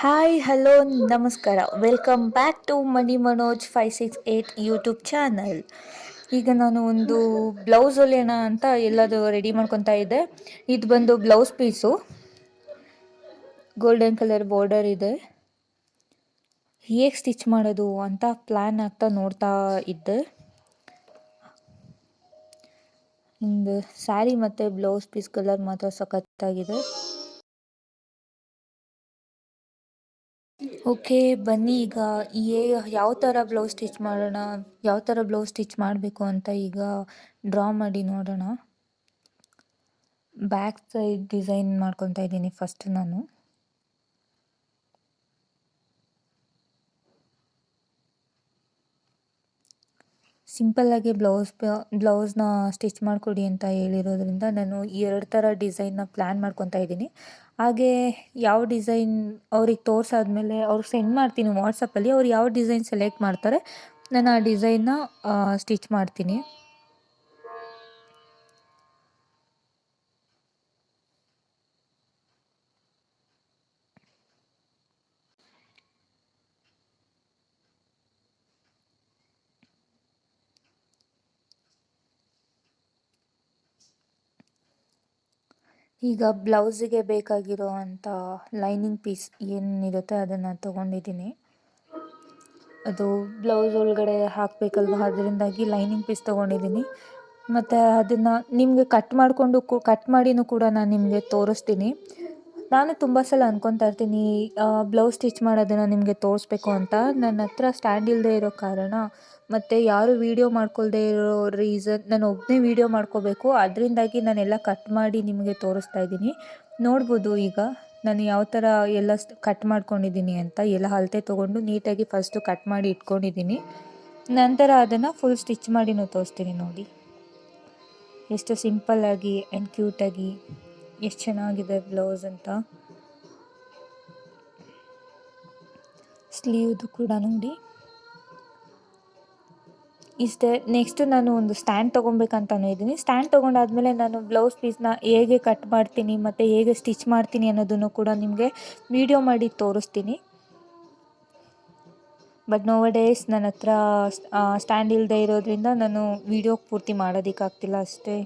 Hi hello ನಮಸ್ಕಾರ welcome back to Mani Manoj five six eight YouTube channel ಈಗ ನಾನು ಒಂದು ಬ್ಲೌಸ್ ಹೊಲಿಯೋಣ ಅಂತ ಎಲ್ಲದು ರೆಡಿ ಮಾಡ್ಕೊತಾ ಇದ್ದೆ. ಇದು ಬಂದು blouse piece golden colour border ಇದೆ. ಹೇಗೆ ಸ್ಟಿಚ್ ಮಾಡೋದು ಅಂತ ಪ್ಲ್ಯಾನ್ ಆಗ್ತಾ ನೋಡ್ತಾ ಇದ್ದೆ. ಒಂದು ಸ್ಯಾರಿ ಮತ್ತು ಬ್ಲೌಸ್ ಪೀಸ್ ಕಲರ್ ಮಾತ್ರ ಸಖತ್ತಾಗಿದೆ. ಓಕೆ, ಬನ್ನಿ. ಈಗ ಏ ಯಾವ ಥರ ಬ್ಲೌಸ್ ಸ್ಟಿಚ್ ಮಾಡೋಣ, ಯಾವ ಥರ ಬ್ಲೌಸ್ ಸ್ಟಿಚ್ ಮಾಡಬೇಕು ಅಂತ ಈಗ ಡ್ರಾ ಮಾಡಿ ನೋಡೋಣ. ಬ್ಯಾಕ್ ಸೈಡ್ ಡಿಸೈನ್ ಮಾಡ್ಕೊತಾ ಇದ್ದೀನಿ ಫಸ್ಟ್ ನಾನು. ಸಿಂಪಲ್ಲಾಗಿ ಬ್ಲೌಸ್ ಬ್ಲೌಸ್ನ ಸ್ಟಿಚ್ ಮಾಡಿಕೊಡಿ ಅಂತ ಹೇಳಿರೋದ್ರಿಂದ ನಾನು ಎರಡು ಥರ ಡಿಸೈನ್ನ ಪ್ಲ್ಯಾನ್ ಮಾಡ್ಕೊತಾ ಇದ್ದೀನಿ. ಹಾಗೇ ಯಾವ ಡಿಸೈನ್ ಅವ್ರಿಗೆ ತೋರಿಸಾದ್ಮೇಲೆ ಅವ್ರಿಗೆ ಸೆಂಡ್ ಮಾಡ್ತೀನಿ ವಾಟ್ಸಪ್ಪಲ್ಲಿ, ಅವ್ರು ಯಾವ ಡಿಸೈನ್ ಸೆಲೆಕ್ಟ್ ಮಾಡ್ತಾರೆ, ನಾನು ಆ ಡಿಸೈನ್ನ ಸ್ಟಿಚ್ ಮಾಡ್ತೀನಿ. ಈಗ ಬ್ಲೌಸಿಗೆ ಬೇಕಾಗಿರೋ ಅಂಥ ಲೈನಿಂಗ್ ಪೀಸ್ ಏನಿರುತ್ತೆ ಅದನ್ನು ತೊಗೊಂಡಿದ್ದೀನಿ. ಅದು ಬ್ಲೌಸ್ ಒಳಗಡೆ ಹಾಕಬೇಕಲ್ವ? ಅದರಿಂದಾಗಿ ಲೈನಿಂಗ್ ಪೀಸ್ ತೊಗೊಂಡಿದ್ದೀನಿ. ಮತ್ತು ಅದನ್ನು ನಿಮಗೆ ಕಟ್ ಮಾಡಿಕೊಂಡು ಕಟ್ ಮಾಡಿನೂ ಕೂಡ ನಾನು ನಿಮಗೆ ತೋರಿಸ್ತೀನಿ. ನಾನು ತುಂಬ ಸಲ ಅಂದ್ಕೊತಾ ಇರ್ತೀನಿ ಬ್ಲೌಸ್ ಸ್ಟಿಚ್ ಮಾಡೋದನ್ನು ನಿಮಗೆ ತೋರಿಸ್ಬೇಕು ಅಂತ. ನನ್ನ ಹತ್ರ ಸ್ಟ್ಯಾಂಡ್ ಇಲ್ಲದೆ ಇರೋ ಕಾರಣ ಮತ್ತು ಯಾರು ವೀಡಿಯೋ ಮಾಡ್ಕೊಳ್ದೇ ಇರೋ ರೀಸನ್ ನಾನು ಒಬ್ಬನೇ ವೀಡಿಯೋ ಮಾಡ್ಕೋಬೇಕು, ಅದರಿಂದಾಗಿ ನಾನೆಲ್ಲ ಕಟ್ ಮಾಡಿ ನಿಮಗೆ ತೋರಿಸ್ತಾ ಇದ್ದೀನಿ. ನೋಡ್ಬೋದು ಈಗ ನಾನು ಯಾವ ಥರ ಎಲ್ಲ ಕಟ್ ಮಾಡ್ಕೊಂಡಿದ್ದೀನಿ ಅಂತ, ಎಲ್ಲ ಅಳತೆ ತೊಗೊಂಡು ನೀಟಾಗಿ ಫಸ್ಟು ಕಟ್ ಮಾಡಿ ಇಟ್ಕೊಂಡಿದ್ದೀನಿ. ನಂತರ ಅದನ್ನು ಫುಲ್ ಸ್ಟಿಚ್ ಮಾಡಿನೂ ತೋರಿಸ್ತೀನಿ ನೋಡಿ. ಎಷ್ಟು ಸಿಂಪಲ್ಲಾಗಿ ಆ್ಯಂಡ್ ಕ್ಯೂಟಾಗಿ ಎಷ್ಟು ಚೆನ್ನಾಗಿದೆ ಬ್ಲೌಸ್ ಅಂತ. ಸ್ಲೀವ್ದು ಕೂಡ ನೋಡಿ. ಇಷ್ಟೇ ನೆಕ್ಸ್ಟ್ ನಾನು ಒಂದು ಸ್ಟ್ಯಾಂಡ್ ತೊಗೊಬೇಕಂತಲೂ ಇದ್ದೀನಿ. ಸ್ಟ್ಯಾಂಡ್ ತೊಗೊಂಡಾದ್ಮೇಲೆ ನಾನು ಬ್ಲೌಸ್ ಪೀಸ್ನ ಹೇಗೆ ಕಟ್ ಮಾಡ್ತೀನಿ, ಮತ್ತು ಹೇಗೆ ಸ್ಟಿಚ್ ಮಾಡ್ತೀನಿ ಅನ್ನೋದನ್ನು ಕೂಡ ನಿಮಗೆ ವೀಡಿಯೋ ಮಾಡಿ ತೋರಿಸ್ತೀನಿ. ಬಟ್ ನೋ ಡೇಸ್ ನನ್ನ ಹತ್ರ ಸ್ಟ್ಯಾಂಡ್ ಇಲ್ಲದೆ ಇರೋದ್ರಿಂದ ನಾನು ವೀಡಿಯೋ ಪೂರ್ತಿ ಮಾಡೋದಕ್ಕಾಗ್ತಿಲ್ಲ ಅಷ್ಟೇ.